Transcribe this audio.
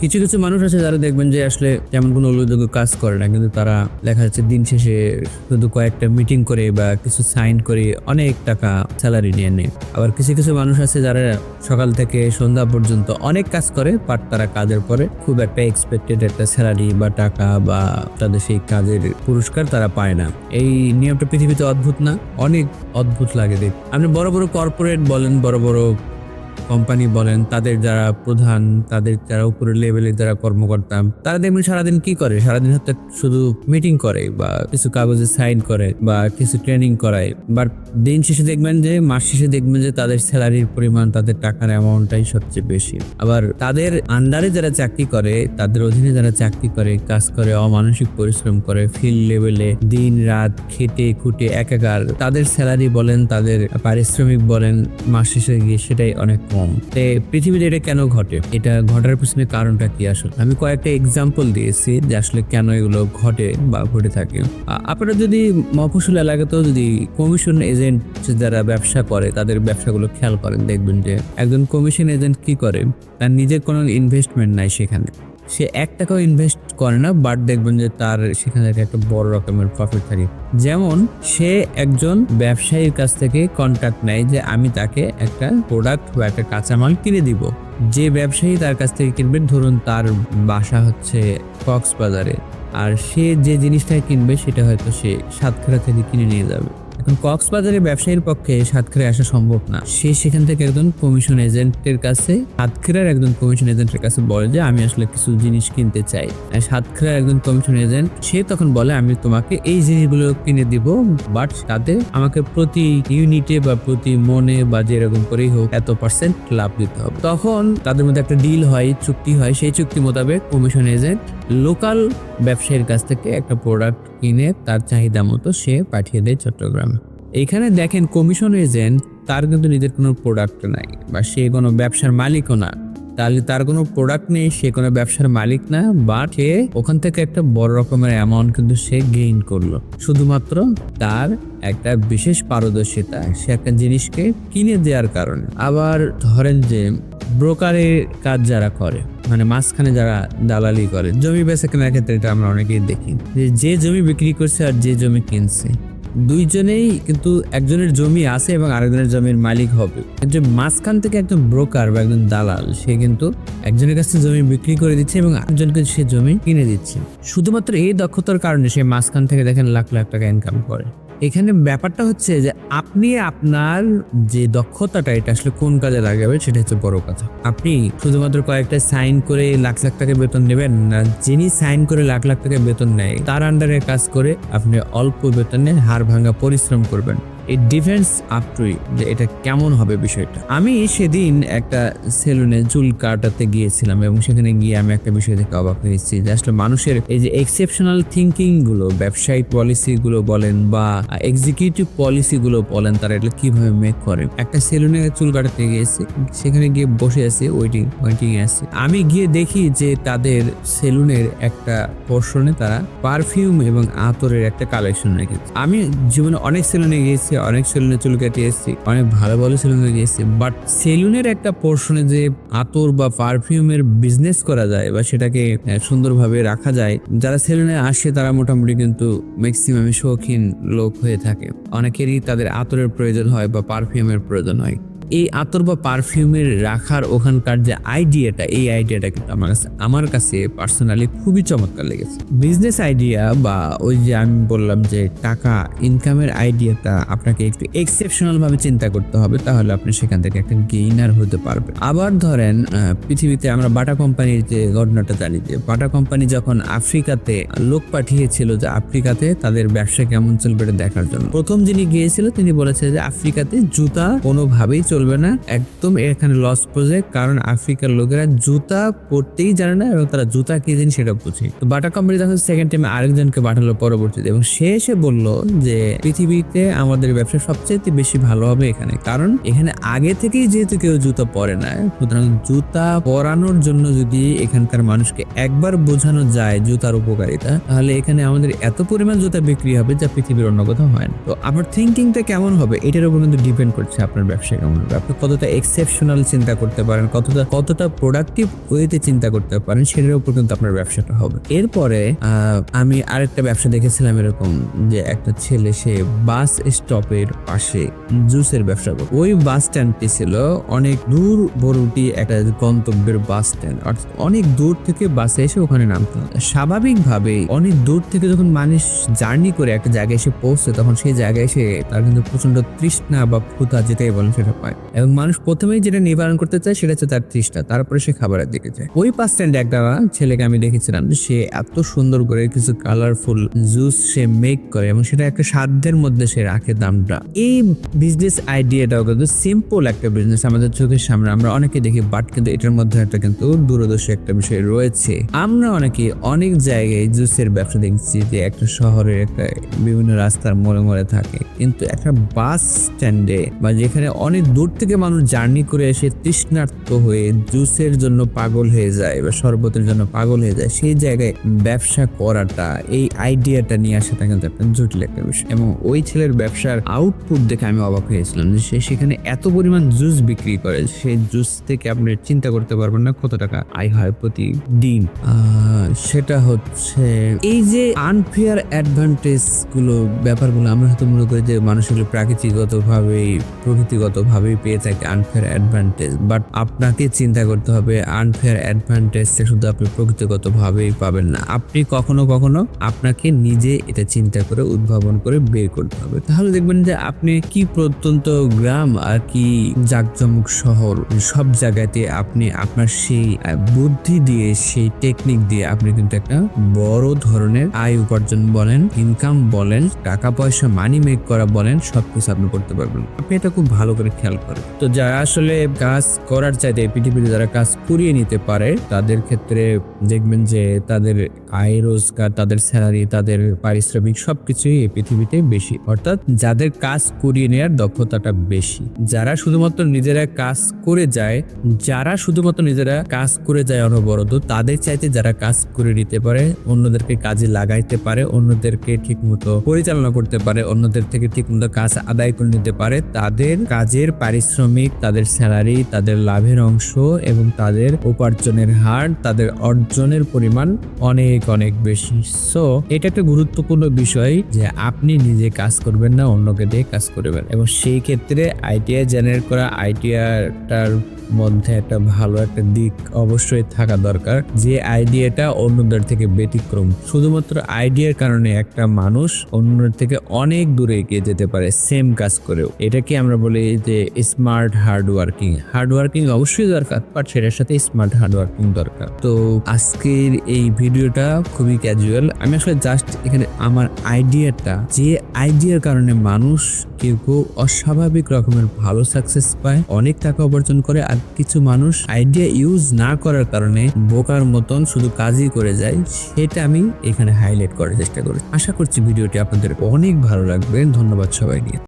কিছু কিছু মানুষ আছে যারা দেখবেন যে আসলে তেমন কোনো উল্লেখযোগ্য কাজ করে না, কিন্তু তারা দেখা যাচ্ছে দিন শেষে শুধু কয়েকটা মিটিং করে বা কিছু সাইন করে অনেক টাকা স্যালারি নিয়ে নেয়। আবার কিছু কিছু মানুষ আছে যারা সকাল থেকে সন্ধ্যা পর্যন্ত অনেক কাজ করে বাট তারা কাজের পরে খুব একটা এক্সপেক্টেড একটা স্যালারি বা টাকা বা তাদের সেই কাজের পুরস্কার তারা পায় না। এই নিয়মটা পৃথিবীতে অদ্ভুত না? অনেক অদ্ভুত লাগে দেখ আপনি বড় বড় কর্পোরেট বলেন, বড় বড় কোম্পানি বলেন, তাদের যারা প্রধান, তাদের যারা উপরের লেভেলের যারা কর্মকর্তা, তারা দেখবেন সারাদিন কি করে? সারাদিন হয়তো শুধু মিটিং করে বা কিছু কাগজে সাইন করে বা কিছু ট্রেনিং করায়। বাট দিন শেষে দেখবেন যে, মাস শেষে দেখবেন যে তাদের স্যালারির পরিমাণ, তাদের টাকার অ্যামাউন্টটাই সবচেয়ে বেশি। আবার তাদের আন্ডারে যারা চাকরি করে, তাদের অধীনে যারা চাকরি করে, কাজ করে, অমানসিক পরিশ্রম করে ফিল্ড লেভেলে দিন, রাত খেটে খুটে একাকার, তাদের স্যালারি বলেন, তাদের পারিশ্রমিক বলেন, মাস শেষে গিয়ে সেটাই অনেক কম। তে পৃথিবীতে এটা কেন ঘটে? এটা ঘটার পিছনে কারণটা কি আসলে? আমি কয়েকটা এক্সাম্পল দিয়েছি যে আসলে কেন এগুলো ঘটে বা ঘটে থাকে। আপনারা যদি মফসুল এলাকাতেও যদি কমিশন এজেন্ট যারা ব্যবসা করে, তাদের ব্যবসাগুলো খেয়াল করেন, দেখবেন যে একজন কমিশন এজেন্ট কি করে? তার নিজের কোনো ইনভেস্টমেন্ট নাই সেখানে। সে এক টাকাও ইনভেস্ট করে না বাট দেখবেন যে তার সেখান থেকে একটা বড় রকমের প্রফিট থাকে যেমন সে একজন ব্যবসায়ীর কাছ থেকে কন্ট্যাক্ট নেয় যে আমি তাকে একটা প্রোডাক্ট বা একটা কাঁচামাল কিনে দিব। যে ব্যবসায়ী তার কাছ থেকে কিনবে, ধরুন তার বাসা হচ্ছে কক্সবাজারে, আর সে যে জিনিসটা কিনবে সেটা হয়তো সে সাতক্ষীরা থেকে কিনে নিয়ে যাবে। কক্সবাজারের ব্যবসায়ীর পক্ষে সাতক্ষীরায় আসা সম্ভব না। সে সেখান থেকে একজন কমিশন এজেন্টের কাছে, সাতক্ষীরার একজন কমিশন এজেন্টের কাছে বলে যে, আমি আসলে কিছু জিনিস কিনতে চাই। সাতক্ষীরার একজন কমিশন এজেন্ট সে তখন বলে, আমি তোমাকে এই জিনিসগুলো কিনে দিব বাট তাতে আমাকে প্রতি ইউনিটে বা প্রতি মনে বা যেরকম করেই হোক, এত পার্সেন্ট লাভ দিতে হবে। তখন তাদের মধ্যে একটা ডিল হয়, চুক্তি হয়। সেই চুক্তি মোতাবেক কমিশন এজেন্ট লোকাল ব্যবসায়ীর কাছ থেকে একটা প্রোডাক্ট কিনে তার চাহিদা মতো সে পাঠিয়ে দেয় চট্টগ্রামে। এইখানে দেখেন কমিশন এজেন্ট, তার কিন্তু নিজের কোনো প্রোডাক্ট নাই বা সে কোনো ব্যবসার মালিকও না। তাহলে তার কোনো প্রোডাক্ট নেই, সে কোনো ব্যবসার মালিক না বা সে ওখান থেকে একটা বড় রকমের অ্যামাউন্ট কিন্তু সে গেইন করল। শুধুমাত্র তার একটা বিশেষ পারদর্শিতা, সে একটা জিনিসকে কিনে দেওয়ার কারণে। আবার ধরেন যে ব্রোকারের কাজ যারা করে মানে মাঝখানে যারা দালালি করে, জমি বেচা কেনার ক্ষেত্রে এটা আমরা অনেকেই দেখি। যে জমি বিক্রি করছে আর যে জমি কিনছে। দুইজনেই কিন্তু একজনের জমি আছে এবং আরেকজনের জমির মালিক হবে। একজন মাঝখান থেকে একজন ব্রোকার বা একজন দালাল, সে কিন্তু একজনের কাছে জমি বিক্রি করে দিচ্ছে এবং আরেকজনকে সে জমি কিনে দিচ্ছে। শুধুমাত্র এই দক্ষতার কারণে সে মাঝখান থেকে দেখেন লাখ লাখ টাকা ইনকাম করে। এখানে ব্যাপারটা হচ্ছে যে আপনি আপনার যে দক্ষতাটা, এটা আসলে কোন কাজে লাগাবে সেটা হচ্ছে বড় কথা। আপনি শুধুমাত্র কয়েকটা সাইন করে লাখ লাখ টাকা বেতন নেবেন না, যিনি সাইন করে লাখ লাখ টাকা বেতন নেয়, তার আন্ডারে কাজ করে আপনি অল্প বেতনে হাড় ভাঙা পরিশ্রম করবেন। এই ডিফেন্স আপ টু যে এটা কেমন হবে বিষয়টা। আমি সেদিন একটা সেলুনে চুল কাটাতে গিয়েছিলাম এবং সেখানে গিয়ে আমি একটা বিষয় থেকে অবাক হয়েছি যে আসলে মানুষের এই যে এক্সেপশনাল থিঙ্কিংগুলো, ব্যবসায়িক পলিসি গুলো বলেন বা এক্সিকিউটিভ পলিসি গুলো বলেন, তারা এটা কীভাবে মেক করে? একটা সেলুনে চুল কাটাতে গিয়েছি, সেখানে গিয়ে বসে আছে ওয়েটিং ওয়েটিং আছি। আমি গিয়ে দেখি যে তাদের সেলুনের একটা পোর্শনে তারা পারফিউম এবং আতরের একটা কালেকশন রেখেছে। আমি জীবনে অনেক সেলুনে গিয়েছি অনেক সেলুনে চুল কেটে এসেছি, অনেক ভালো ভালো সেলুনে গিয়েছি বাট সেলুনের একটা পোর্শনে যে আতর বা পারফিউমের বিজনেস করা যায় বা সেটাকে সুন্দরভাবে রাখা যায়, যারা সেলুনে আসে তারা মোটামুটি কিন্তু ম্যাক্সিমামে শৌখিন লোক হয়ে থাকে। অনেকেরই তাদের আতরের প্রয়োজন হয় বা পারফিউমের প্রয়োজন হয়। এই আতর বা পারফিউমের রাখার ওখানকার যে আইডিয়াটা এই আইডিয়াটা কিন্তু আমার কাছে আমার কাছে পার্সোনালি খুবই চমৎকার লেগেছে। বিজনেস আইডিয়া বা ওই যে আমি বললাম যে টাকা ইনকামের আইডিয়াটা আপনাকে একটু এক্সেপশনাল ভাবে চিন্তা করতে হবে, তাহলে আপনি সেখান থেকে একটা গেইনার হতে পারবেন। আবার ধরেন পৃথিবীতে আমরা বাটা কোম্পানির যে ঘটনাটা জানি যে, বাটা কোম্পানি যখন আফ্রিকাতে লোক পাঠিয়েছিল যে আফ্রিকাতে তাদের ব্যবসা কেমন চলবে দেখার জন্য। প্রথম যিনি গিয়েছিল, তিনি বলেছে যে আফ্রিকাতে জুতা কোনোভাবেই চলবে না, একদম এখানে লস প্রজেক্ট কারণ আফ্রিকার লোকেরা জুতা পরতেই জানে না এবং তারা জুতা কি জিনিস সেটা বুঝে। তো বাটা কোম্পানি তখন সেকেন্ড টাইমে আরেকজনকে পাঠালো পরবর্তীতে এবং সে এসে বলল যে, পৃথিবীতে আমাদের ব্যবসা সবচেয়ে বেশি ভালো হবে এখানে। কারণ এখানে আগে থেকেই যেহেতু কেউ জুতা পরে না, সুতরাং জুতা পরানোর জন্য যদি এখানকার মানুষকে একবার বোঝানো যায় জুতার উপকারিতা, তাহলে এখানে আমাদের এত পরিমাণ জুতা বিক্রি হবে যা পৃথিবীর অন্য কোথাও হয় না। তো আপনার থিঙ্কিংটা কেমন হবে? এটার উপর কিন্তু ডিপেন্ড করছে আপনার ব্যবসা কেমন। আপনি কতটা এক্সেপশনাল চিন্তা করতে পারেন, কতটা কতটা প্রোডাক্টিভ ওয়েতে চিন্তা করতে পারেন, সেটার উপর কিন্তু আপনার ব্যবসাটা হবে। এরপরে আমি আরেকটা ব্যবসা দেখেছিলাম এরকম যে একটা ছেলে, সে বাস স্টপের পাশে জুসের ব্যবসা করে ওই বাস স্ট্যান্ডটি ছিল অনেক দূর বড়টি একটা গন্তব্যের বাস স্ট্যান্ড অর্থাৎ অনেক দূর থেকে বাসে এসে ওখানে নামতে। স্বাভাবিকভাবে অনেক দূর থেকে যখন মানুষ জার্নি করে একটা জায়গায় এসে পৌঁছে তখন সেই জায়গায় এসে তার কিন্তু প্রচণ্ড তৃষ্ণা বা ক্ষুধা যেটাই বলেন সেটা এবং মানুষ প্রথমেই যেটা নিবারণ করতে চায় সেটা হচ্ছে তার তৃষ্ণা, তারপরে সে খাবারের দিকে যায়। ওই বাস স্ট্যান্ডে একটা ছেলেকে আমি দেখেছিলাম সে এত সুন্দর করে কিছু কালারফুল জুস সে মেক করে এবং সেটা একটা সাধ্যের মধ্যে সে রাখে দামটা। এই বিজনেস আইডিয়াটাও কিন্তু সিম্পল একটা বিজনেস আমাদের চোখের সামনে। আমরা অনেকে দেখি বাট কিন্তু এটার মধ্যে একটা কিন্তু দূরদর্শী একটা বিষয় রয়েছে। আমরা অনেকে অনেক জায়গায় জুসের ব্যবসা দেখছি যে একটা শহরের একটা বিভিন্ন রাস্তার মোড়ে মোড়ে থাকে। কিন্তু একটা বাস স্ট্যান্ডে বা যেখানে অনেক দূর থেকে মানুষ জার্নি করে এসে তৃষ্ণার্ত হয়ে জুসের জন্য পাগল হয়ে যায় বা শরবতের জন্য পাগল হয়ে যায়, সেই জায়গায় ব্যবসা করাটা, এই আইডিয়াটা নিয়ে আসাটা কিন্তু একটা জটিল একটা বিষয়। এবং ওই ছেলের ব্যবসার আউটপুট দেখে আমি অবাক হয়েছিলাম যে সে সেখানে এত পরিমাণ জুস বিক্রি করে, সেই জুস থেকে আপনি চিন্তা করতে পারবেন না কত টাকা আয় হয় প্রতি দিন সেটা হচ্ছে এই যে আনফেয়ার অ্যাডভান্টেজগুলো, ব্যাপারগুলো আমরা হয়তো মনে করি যে মানুষ এগুলো প্রাকৃতিকগত ভাবেই পেয়ে থাকে আনফেয়ার অ্যাডভান্টেজ বাট আপনাকে চিন্তা করতে হবে আনফেয়ার অ্যাডভান্টেজ শুধু আপনি প্রকৃতিগত ভাবেই পাবেন না। আপনি কখনো কখনো আপনাকে নিজে এটা চিন্তা করে, উদ্ভাবন করে বের করতে হবে। তাহলে দেখবেন যে আপনি কি প্রত্যন্ত গ্রাম আর কি জাকজমক শহর, সব জায়গাতে আপনি আপনার সেই বুদ্ধি দিয়ে, সেই টেকনিক দিয়ে আপনি কিন্তু একটা বড় ধরনের আয় উপার্জন বলেন ইনকাম বলেন, টাকা পয়সা মানি মেক করা বলেন, সবকিছু আপনি করতে পারবেন। আপনি এটা খুব ভালো করে খেয়াল করেন তো যারা আসলে কাজ করার চাইতে পৃথিবীতে যারা কাজ করিয়ে নিতে পারে, তাদের ক্ষেত্রে দেখবেন যে তাদের আয় রোজগার, তাদের স্যালারি তাদের পারিশ্রমিক সবকিছুই এই পৃথিবীতে বেশি। অর্থাৎ যাদের কাজ করিয়ে নেওয়ার দক্ষতাটা বেশি। যারা শুধুমাত্র নিজেরা কাজ করে যায়, যারা শুধুমাত্র নিজেরা কাজ করে যায় অনবরত, তাদের চাইতে যারা কাজ করে নিতে পারে, অন্যদেরকে কাজে লাগাইতে পারে, অন্যদেরকে ঠিকমতো পরিচালনা করতে পারে, অন্যদের থেকে ঠিকমতো কাজ আদায় করে নিতে পারে, তাদের কাজের পারিশ্রমিক, তাদের স্যালারি, তাদের লাভের অংশ এবং তাদের উপার্জনের হার, তাদের অর্জনের পরিমাণ অনেক অনেক বেশি। সো এটা একটা গুরুত্বপূর্ণ বিষয় যে আপনি নিজে কাজ করবেন না, অন্যকে দিয়ে কাজ করবেন। এবং সেই ক্ষেত্রে আইটিআই জেনারেট করা আইটিআইটার মধ্যে একটা ভালো একটা দিক অবশ্যই থাকা দরকার যে আইডিয়াটা অন্যদের থেকে ব্যতিক্রম। শুধুমাত্র আইডিয়ার কারণে একটা মানুষ অন্যদের থেকে অনেক দূরে এগিয়ে যেতে পারে সেম কাজ করেও। এটাকে আমরা বলি যে smart hard working hard working অবশ্যই দরকার বাট সেটার সাথে স্মার্ট হার্ড ওয়ার্কিং দরকার। তো আজকের এই ভিডিওটা খুবই ক্যাজুয়াল আমি আসলে জাস্ট এখানে আমার আইডিয়াটা যে আইডিয়ার কারণে মানুষ কেউ কেউ অস্বাভাবিক রকমের ভালো সাকসেস পায়, অনেক টাকা উপার্জন করে, আর কিছু মানুষ আইডিয়া ইউজ না করার কারণে বোকার মতন শুধু কাজই করে যায়, সেটা আমি এখানে হাইলাইট করার চেষ্টা করি আশা করছি ভিডিওটি আপনাদের অনেক ভালো লাগবে। ধন্যবাদ সবাইকে